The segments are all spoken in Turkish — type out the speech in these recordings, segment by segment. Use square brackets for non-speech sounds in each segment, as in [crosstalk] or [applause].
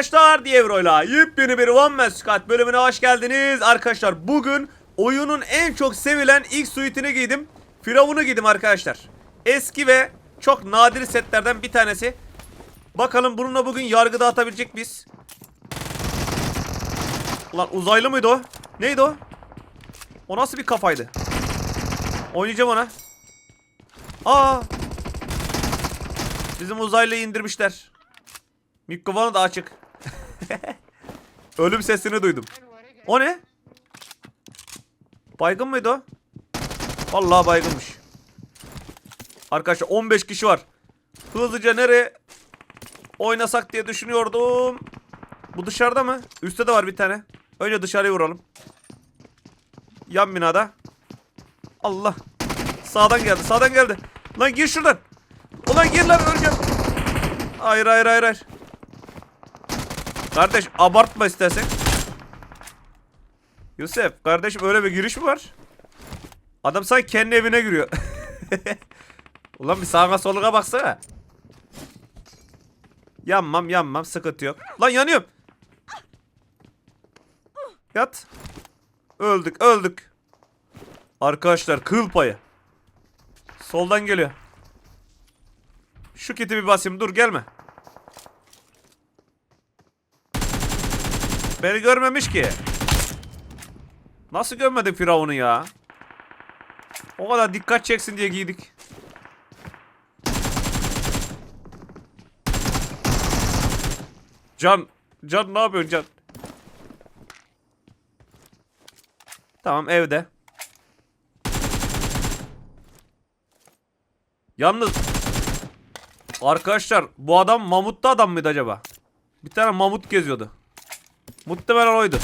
arkadaşlar Dievro'yla yepyeni bir One Man Squad bölümüne hoş geldiniz. Arkadaşlar bugün oyunun en çok sevilen ilk suite'ini giydim. Firavun'u giydim arkadaşlar. Eski ve çok nadir setlerden bir tanesi. Bakalım bununla bugün yargı dağıtabilecek miyiz? Ulan uzaylı mıydı o? Neydi o? O nasıl bir kafaydı? Oynayacağım ona. Aa! Bizim uzaylıyı indirmişler. Mikrofonu da açık. [laughs] Ölüm sesini duydum. O ne? Baygın mıydı o? Vallahi baygınmış. Arkadaşlar 15 kişi var. Hızlıca nereye oynasak diye düşünüyordum. Bu dışarıda mı? Üstte de var bir tane. Önce dışarıya vuralım. Yan binada. Allah. Sağdan geldi. Sağdan geldi. Lan gir şuradan. Ulan gir lan öleceğim. Hayır hayır hayır hayır. Kardeş abartma istersen. Yusuf kardeşim öyle bir giriş mi var? Adam sanki kendi evine giriyor. [laughs] Ulan bir sağa soluna baksana. Yanmam yanmam sıkıntı yok. Lan yanıyorum. Yat. Öldük öldük. Arkadaşlar kıl payı. Soldan geliyor. Şu kiti bir basayım dur gelme. Beni görmemiş ki. Nasıl görmedin Firavun'u ya? O kadar dikkat çeksin diye giydik. Can, Can ne yapıyorsun Can? Tamam evde. Yalnız Arkadaşlar bu adam mamutlu adam mıydı acaba? Bir tane mamut geziyordu. Muhtemelen oydu.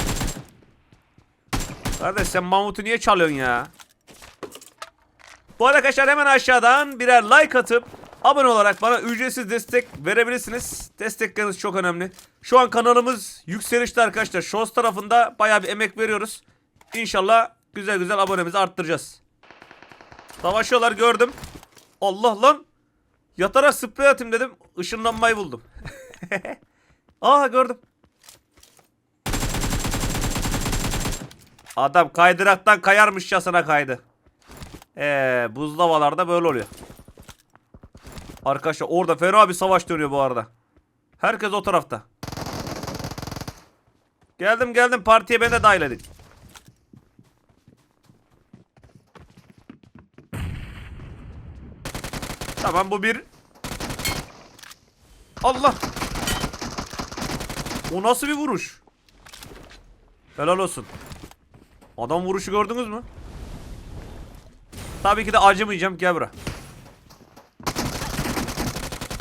Kardeş sen mamutu niye çalıyorsun ya? Bu arada arkadaşlar hemen aşağıdan birer like atıp abone olarak bana ücretsiz destek verebilirsiniz. Destekleriniz çok önemli. Şu an kanalımız yükselişte arkadaşlar. Shows tarafında bayağı bir emek veriyoruz. İnşallah güzel güzel abonemizi arttıracağız. Savaşıyorlar gördüm. Allah lan. Yatarak sprey atayım dedim. Işınlanmayı buldum. [laughs] Aa gördüm. Adam kaydıraktan kayarmışçasına kaydı. Ee, buzlavalarda böyle oluyor. Arkadaşlar orada fena bir savaş dönüyor bu arada. Herkes o tarafta. Geldim geldim partiye beni de dahil edin. Tamam bu bir. Allah. O nasıl bir vuruş? Helal olsun. Adam vuruşu gördünüz mü? Tabii ki de acımayacağım. Gel bura.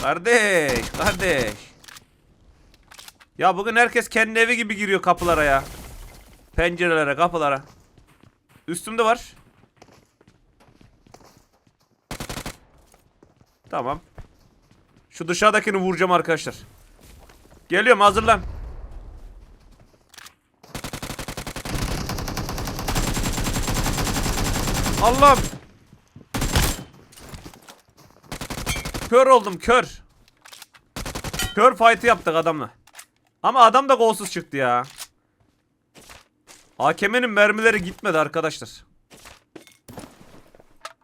Kardeş, kardeş. Ya bugün herkes kendi evi gibi giriyor kapılara ya. Pencerelere, kapılara. Üstümde var. Tamam. Şu dışarıdakini vuracağım arkadaşlar. Geliyorum hazırlan. Allah'ım. Kör oldum kör. Kör fight'ı yaptık adamla. Ama adam da golsuz çıktı ya. AKM'nin mermileri gitmedi arkadaşlar.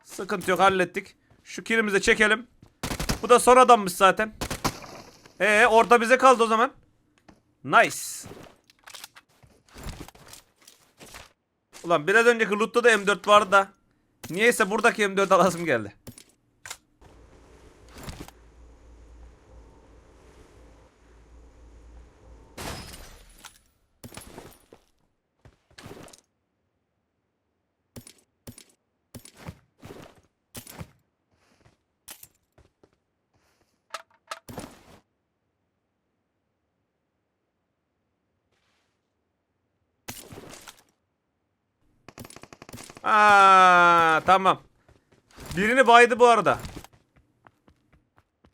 Sıkıntı yok hallettik. Şu kilimizi çekelim. Bu da son adammış zaten. Ee orada bize kaldı o zaman. Nice. Ulan biraz önceki loot'ta da M4 vardı da. Niyeyse buradaki M4 alasım geldi. Aa, tamam. Birini baydı bu arada.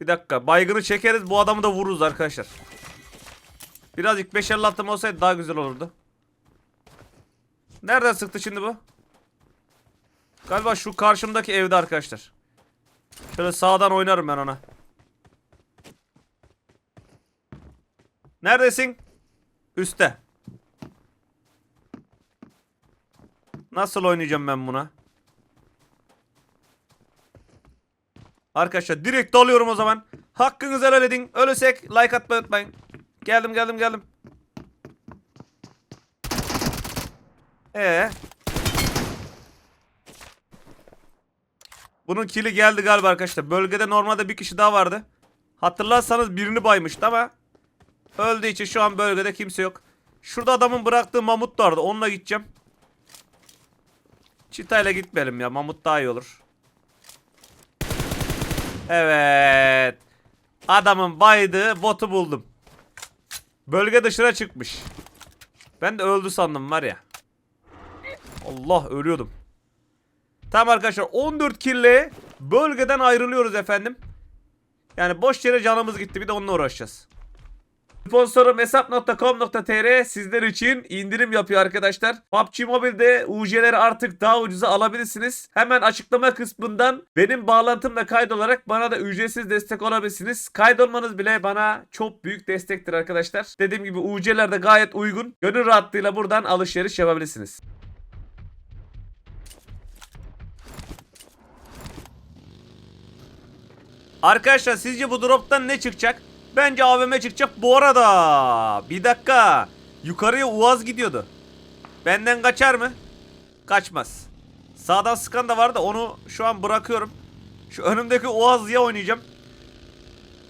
Bir dakika. Baygını çekeriz. Bu adamı da vururuz arkadaşlar. Birazcık 5 50 attım olsaydı daha güzel olurdu. Nereden sıktı şimdi bu? Galiba şu karşımdaki evde arkadaşlar. Şöyle sağdan oynarım ben ona. Neredesin? Üste. Nasıl oynayacağım ben buna? Arkadaşlar direkt dalıyorum o zaman. Hakkınızı helal edin. Ölürsek like atmayı unutmayın. Geldim geldim geldim. Ee. Bunun kili geldi galiba arkadaşlar. Bölgede normalde bir kişi daha vardı. Hatırlarsanız birini baymıştı ama öldüğü için şu an bölgede kimse yok. Şurada adamın bıraktığı mamut vardı. Onunla gideceğim. Çitayla gitmeyelim ya. Mamut daha iyi olur. Evet. Adamın baydığı botu buldum. Bölge dışına çıkmış. Ben de öldü sandım var ya. Allah ölüyordum. Tamam arkadaşlar 14 kille bölgeden ayrılıyoruz efendim. Yani boş yere canımız gitti bir de onunla uğraşacağız. Sponsorum hesap.com.tr sizler için indirim yapıyor arkadaşlar. PUBG Mobile'de UC'leri artık daha ucuza alabilirsiniz. Hemen açıklama kısmından benim bağlantımla kaydolarak bana da ücretsiz destek olabilirsiniz. Kaydolmanız bile bana çok büyük destektir arkadaşlar. Dediğim gibi UC'ler de gayet uygun. Gönül rahatlığıyla buradan alışveriş yapabilirsiniz. Arkadaşlar sizce bu droptan ne çıkacak? Bence AVM çıkacak. Bu arada bir dakika. Yukarıya Uaz gidiyordu. Benden kaçar mı? Kaçmaz. Sağdan sıkan da var da onu şu an bırakıyorum. Şu önümdeki Uaz'ya oynayacağım.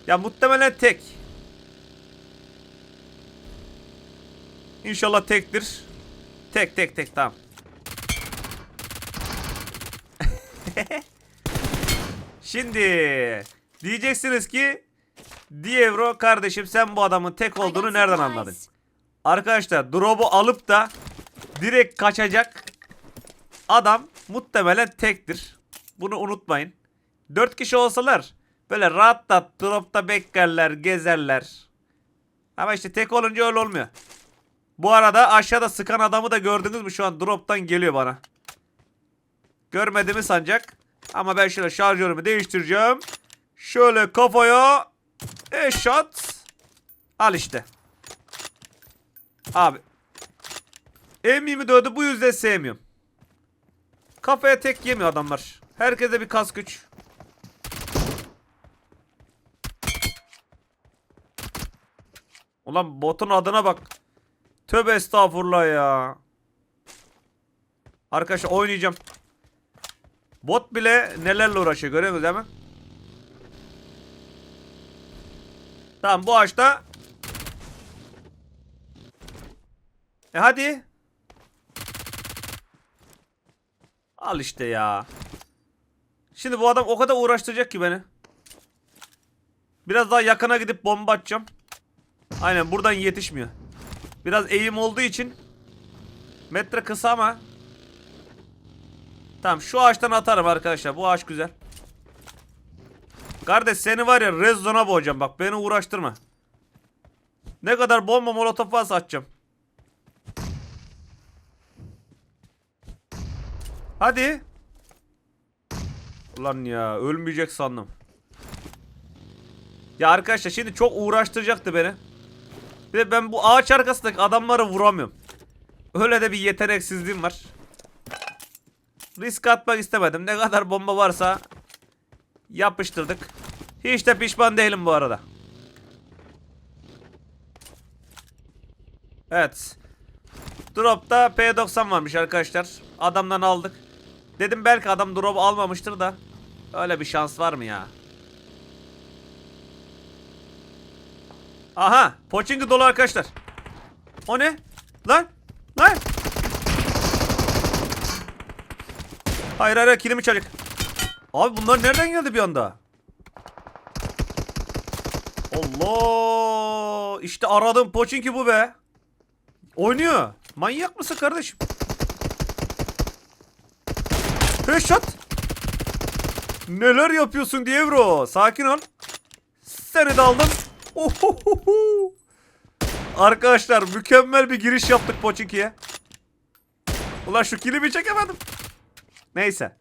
Ya muhtemelen tek. İnşallah tektir. Tek tek tek tamam. [laughs] Şimdi diyeceksiniz ki Dievro kardeşim sen bu adamın tek olduğunu nereden anladın? Arkadaşlar drop'u alıp da direkt kaçacak adam muhtemelen tektir. Bunu unutmayın. 4 kişi olsalar böyle rahat da drop'ta beklerler, gezerler. Ama işte tek olunca öyle olmuyor. Bu arada aşağıda sıkan adamı da gördünüz mü şu an drop'tan geliyor bana. Görmediğimi sancak. Ama ben şöyle şarjörümü değiştireceğim. Şöyle kafaya eşat. Al işte. Abi. M24'ü bu yüzden sevmiyorum. Kafaya tek yemiyor adamlar. Herkese bir kas güç. Ulan botun adına bak. Tövbe estağfurullah ya. Arkadaşlar oynayacağım. Bot bile nelerle uğraşıyor görüyorsunuz değil mi? Tamam bu ağaçta. E hadi. Al işte ya. Şimdi bu adam o kadar uğraştıracak ki beni. Biraz daha yakına gidip bomba atacağım. Aynen buradan yetişmiyor. Biraz eğim olduğu için metre kısa ama Tamam şu ağaçtan atarım arkadaşlar. Bu ağaç güzel. Kardeş seni var ya red zone'a boğacağım bak beni uğraştırma. Ne kadar bomba molotof varsa atacağım. Hadi. Ulan ya ölmeyecek sandım. Ya arkadaşlar şimdi çok uğraştıracaktı beni. Bir de ben bu ağaç arkasındaki adamları vuramıyorum. Öyle de bir yeteneksizliğim var. Risk atmak istemedim. Ne kadar bomba varsa yapıştırdık. Hiç de pişman değilim bu arada. Evet. Drop'ta P90 varmış arkadaşlar. Adamdan aldık. Dedim belki adam drop almamıştır da. Öyle bir şans var mı ya? Aha. Poçinki dolu arkadaşlar. O ne? Lan. Lan. Hayır hayır kilimi çalacak. Abi bunlar nereden geldi bir anda? Allah! İşte aradığım Poçinki bu be. Oynuyor. Manyak mısın kardeşim? Headshot. Neler yapıyorsun Dievro? Sakin ol. Seni de aldım. Ohohoho. Arkadaşlar mükemmel bir giriş yaptık Poçinki'ye. Ulan şu kilimi çekemedim. Neyse.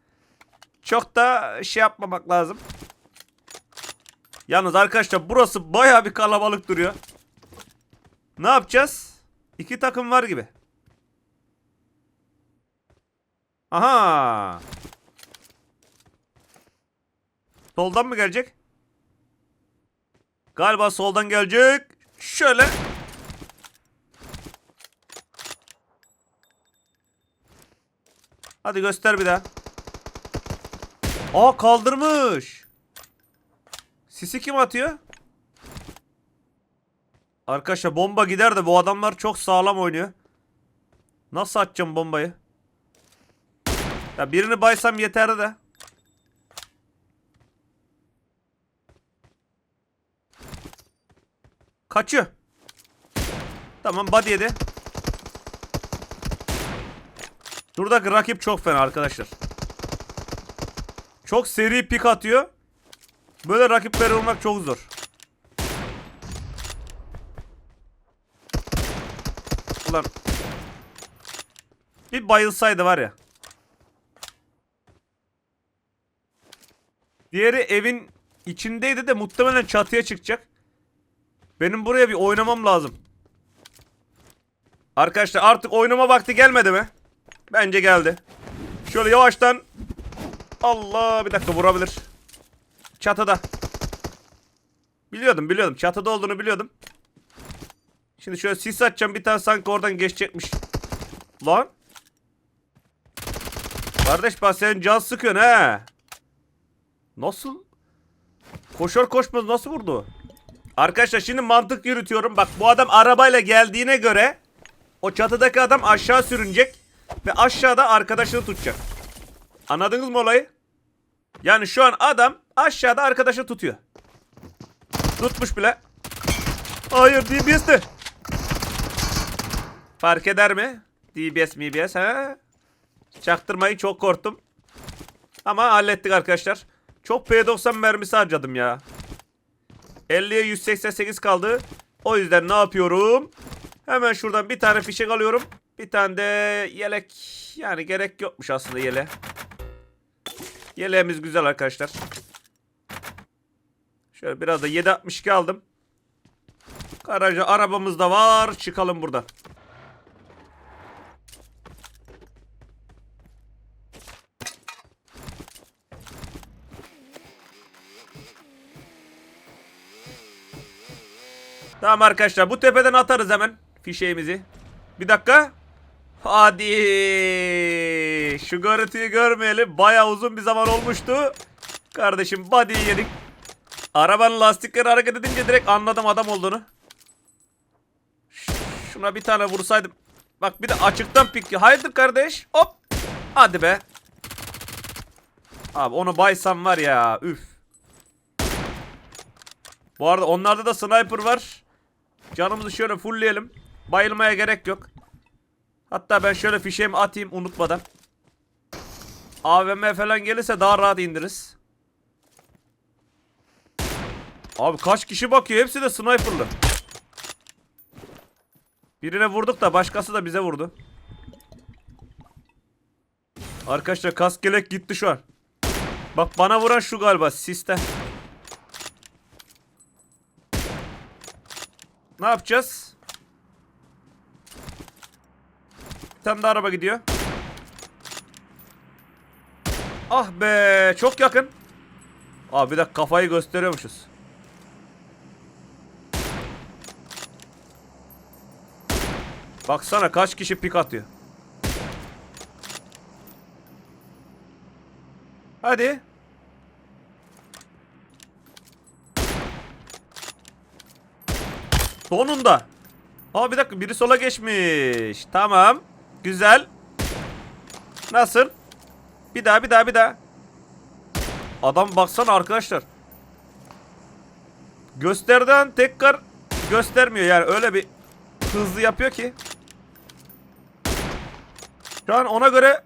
Çok da şey yapmamak lazım. Yalnız arkadaşlar burası baya bir kalabalık duruyor. Ne yapacağız? İki takım var gibi. Aha. Soldan mı gelecek? Galiba soldan gelecek. Şöyle. Hadi göster bir daha. Aa kaldırmış. Sisi kim atıyor? Arkadaşlar bomba gider de bu adamlar çok sağlam oynuyor. Nasıl atacağım bombayı? Ya birini baysam yeter de. Kaçıyor. Tamam body yedi. Buradaki rakip çok fena arkadaşlar. Çok seri pik atıyor. Böyle rakipleri vurmak çok zor. Ulan. Bir bayılsaydı var ya. Diğeri evin içindeydi de muhtemelen çatıya çıkacak. Benim buraya bir oynamam lazım. Arkadaşlar artık oynama vakti gelmedi mi? Bence geldi. Şöyle yavaştan. Allah bir dakika vurabilir. Çatıda. Biliyordum biliyordum. Çatıda olduğunu biliyordum. Şimdi şöyle sis atacağım. Bir tane sanki oradan geçecekmiş. Lan. Kardeş bak senin can sıkıyorsun he. Nasıl? Koşar koşmaz nasıl vurdu? Arkadaşlar şimdi mantık yürütüyorum. Bak bu adam arabayla geldiğine göre o çatıdaki adam aşağı sürünecek ve aşağıda arkadaşını tutacak. Anladınız mı olayı? Yani şu an adam aşağıda arkadaşı tutuyor. Tutmuş bile. Hayır DBS'ti. Fark eder mi? DBS MBS ha? Çaktırmayı çok korktum. Ama hallettik arkadaşlar. Çok P90 mermisi harcadım ya. 50'ye 188 kaldı. O yüzden ne yapıyorum? Hemen şuradan bir tane fişek alıyorum. Bir tane de yelek. Yani gerek yokmuş aslında yele. Yeleğimiz güzel arkadaşlar. Şöyle biraz da 762 aldım. Garaja arabamız da var. Çıkalım buradan. Tamam arkadaşlar bu tepeden atarız hemen fişeğimizi. Bir dakika. Hadi. Şu görüntüyü görmeyelim. Baya uzun bir zaman olmuştu. Kardeşim body'yi yedik. Arabanın lastikleri hareket edince direkt anladım adam olduğunu. Şuna bir tane vursaydım. Bak bir de açıktan pik. Hayırdır kardeş? Hop. Hadi be. Abi onu baysam var ya. Üf. Bu arada onlarda da sniper var. Canımızı şöyle fullleyelim. Bayılmaya gerek yok. Hatta ben şöyle fişeğimi atayım unutmadan. AVM falan gelirse daha rahat indiririz. Abi kaç kişi bakıyor? Hepsi de sniperlı. Birine vurduk da başkası da bize vurdu. Arkadaşlar kaskelek gitti şu an. Bak bana vuran şu galiba siste. Ne yapacağız? Bir tane daha araba gidiyor. Ah be çok yakın. Abi bir de kafayı gösteriyormuşuz. Baksana kaç kişi pik atıyor. Hadi. Sonunda. Aa bir dakika biri sola geçmiş. Tamam. Güzel. Nasıl? Bir daha bir daha bir daha. Adam baksana arkadaşlar. Gösterden tekrar göstermiyor yani öyle bir hızlı yapıyor ki. Şu an ona göre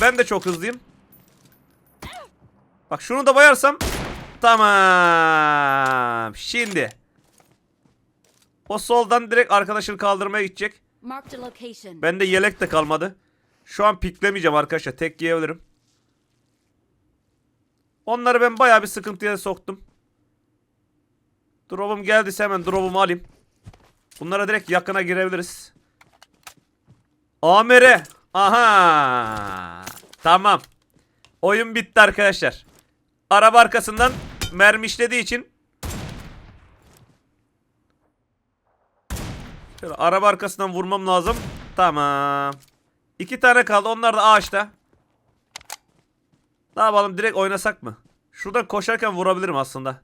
ben de çok hızlıyım. Bak şunu da bayarsam tamam. Şimdi o soldan direkt arkadaşını kaldırmaya gidecek. Bende yelek de kalmadı. Şu an piklemeyeceğim arkadaşlar. Tek yiyebilirim. Onları ben bayağı bir sıkıntıya soktum. Drop'um geldiyse hemen drop'umu alayım. Bunlara direkt yakına girebiliriz. Amere. Aha. Tamam. Oyun bitti arkadaşlar. Araba arkasından mermi için Şöyle araba arkasından vurmam lazım. Tamam. İki tane kaldı. Onlar da ağaçta. Ne yapalım? Direkt oynasak mı? Şuradan koşarken vurabilirim aslında.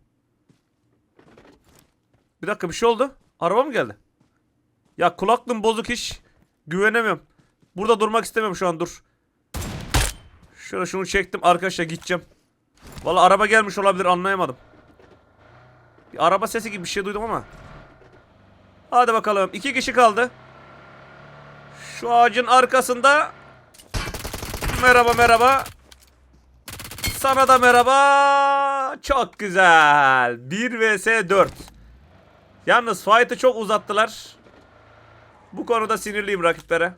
Bir dakika bir şey oldu. Araba mı geldi? Ya kulaklığım bozuk hiç. Güvenemiyorum. Burada durmak istemiyorum şu an dur. Şöyle şunu çektim arkadaşlar gideceğim. Vallahi araba gelmiş olabilir anlayamadım. Bir araba sesi gibi bir şey duydum ama. Hadi bakalım. iki kişi kaldı. Şu ağacın arkasında. Merhaba merhaba. Sana da merhaba. Çok güzel. 1 vs 4. Yalnız fight'ı çok uzattılar. Bu konuda sinirliyim rakiplere.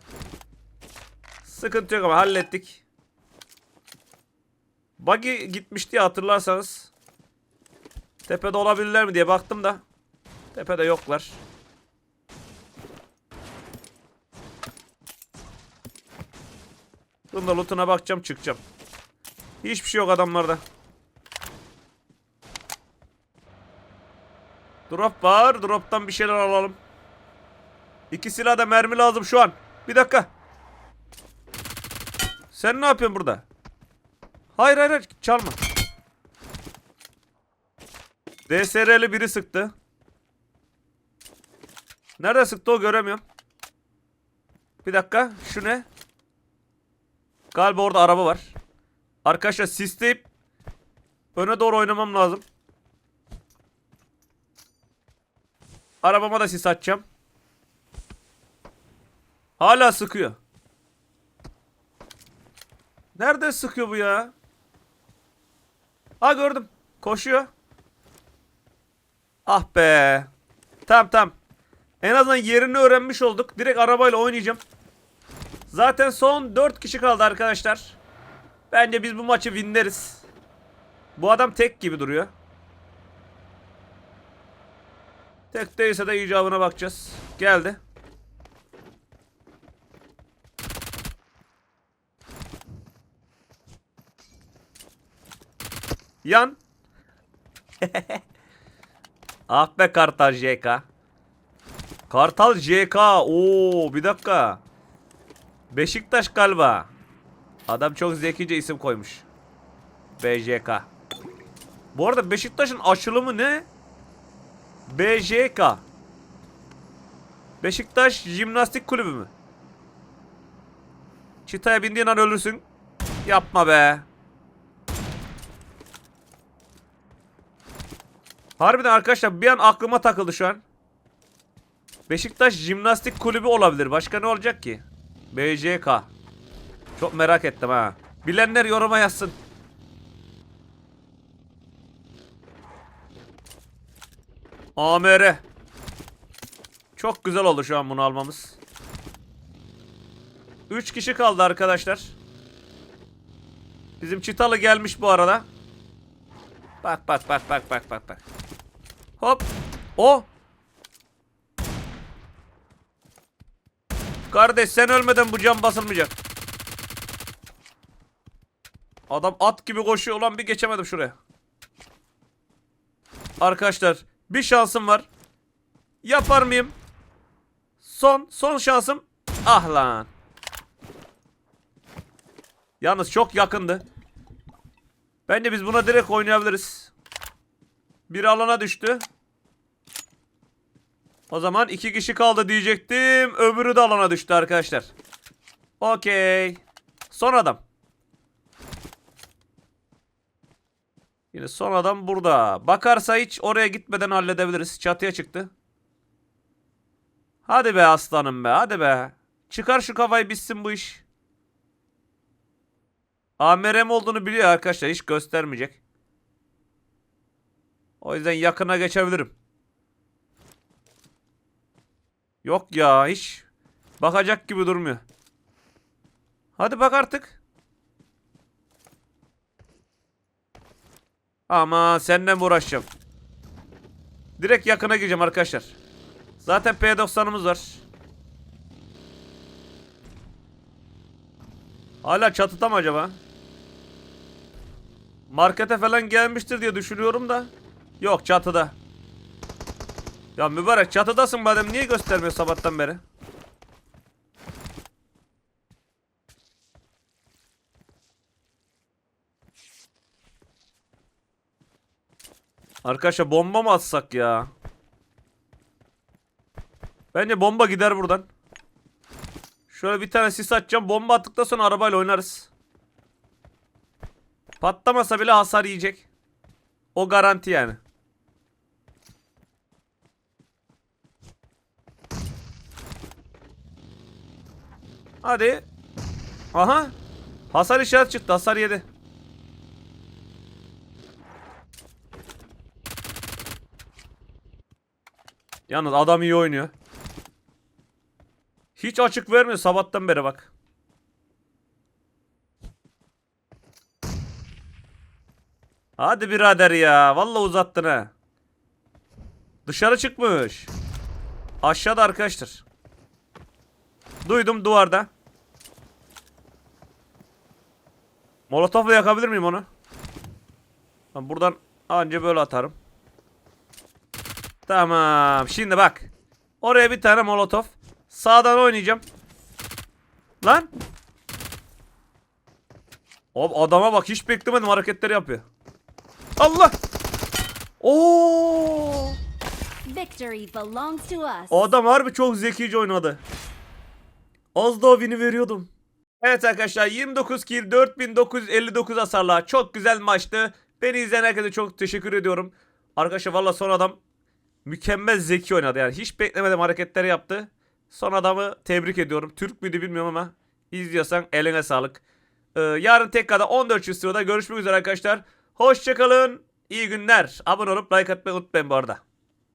Sıkıntı yok ama hallettik. Buggy gitmişti ya hatırlarsanız. Tepede olabilirler mi diye baktım da. Tepede yoklar. Bunun da lootuna bakacağım çıkacağım. Hiçbir şey yok adamlarda. Drop var. Drop'tan bir şeyler alalım. İki silah da mermi lazım şu an. Bir dakika. Sen ne yapıyorsun burada? Hayır hayır hayır çalma. DSR'li biri sıktı. Nerede sıktı o göremiyorum. Bir dakika şu ne? Galiba orada araba var. Arkadaşlar sisleyip öne doğru oynamam lazım. Arabama da sis atacağım. Hala sıkıyor. Nerede sıkıyor bu ya? Ha gördüm. Koşuyor. Ah be. Tamam tamam. En azından yerini öğrenmiş olduk. Direkt arabayla oynayacağım. Zaten son 4 kişi kaldı arkadaşlar. Bence biz bu maçı winleriz. Bu adam tek gibi duruyor. Tek değilse de icabına bakacağız. Geldi. Yan. [laughs] ah be Kartal JK. Kartal JK. Oo bir dakika. Beşiktaş galiba. Adam çok zekice isim koymuş. BJK. Bu arada Beşiktaş'ın açılımı ne? BJK. Beşiktaş Jimnastik Kulübü mü? Çitaya bindiğin an ölürsün. Yapma be. Harbiden arkadaşlar bir an aklıma takıldı şu an. Beşiktaş Jimnastik Kulübü olabilir. Başka ne olacak ki? BJK. Çok merak ettim ha. Bilenler yoruma yazsın. AMR. Çok güzel oldu şu an bunu almamız. 3 kişi kaldı arkadaşlar. Bizim çıtalı gelmiş bu arada. Bak bak bak bak bak bak bak. Hop. O. Kardeş sen ölmeden bu cam basılmayacak. Adam at gibi koşuyor ulan bir geçemedim şuraya. Arkadaşlar bir şansım var. Yapar mıyım? Son son şansım. Ah lan. Yalnız çok yakındı. Bence biz buna direkt oynayabiliriz. Bir alana düştü. O zaman iki kişi kaldı diyecektim. Öbürü de alana düştü arkadaşlar. Okey. Son adam. Yine son adam burada. Bakarsa hiç oraya gitmeden halledebiliriz. Çatıya çıktı. Hadi be aslanım be. Hadi be. Çıkar şu kafayı bitsin bu iş. AMRM olduğunu biliyor arkadaşlar. Hiç göstermeyecek. O yüzden yakına geçebilirim. Yok ya hiç. Bakacak gibi durmuyor. Hadi bak artık. Ama senden mi uğraşacağım? Direkt yakına gireceğim arkadaşlar. Zaten P90'ımız var. Hala çatıda mı acaba? Markete falan gelmiştir diye düşünüyorum da. Yok çatıda. Ya mübarek çatıdasın madem niye göstermiyor sabahtan beri? Arkadaşlar bomba mı atsak ya? Bence bomba gider buradan. Şöyle bir tane sis atacağım. Bomba attıktan sonra arabayla oynarız. Patlamasa bile hasar yiyecek. O garanti yani. Hadi. Aha. Hasar işaret çıktı. Hasar yedi. Yalnız adam iyi oynuyor. Hiç açık vermiyor sabahtan beri bak. Hadi birader ya. Vallahi uzattın ha. Dışarı çıkmış. Aşağıda arkadaşlar. Duydum duvarda. Molotofla yakabilir miyim onu? Ben buradan anca böyle atarım. Tamam. Şimdi bak. Oraya bir tane molotof. Sağdan oynayacağım. Lan. Abi adama bak hiç beklemedim hareketleri yapıyor. Allah. Oo. Victory belongs to us. O adam harbi çok zekice oynadı. Az daha win'i veriyordum. Evet arkadaşlar 29 kill 4959 hasarla çok güzel maçtı. Beni izleyen herkese çok teşekkür ediyorum. Arkadaşlar valla son adam mükemmel zeki oynadı yani hiç beklemedim hareketleri yaptı. Son adamı tebrik ediyorum. Türk müydü bilmiyorum ama izliyorsan eline sağlık. Ee, yarın tekrarda 14. sırada görüşmek üzere arkadaşlar. Hoşçakalın. İyi günler. Abone olup like atmayı unutmayın bu arada.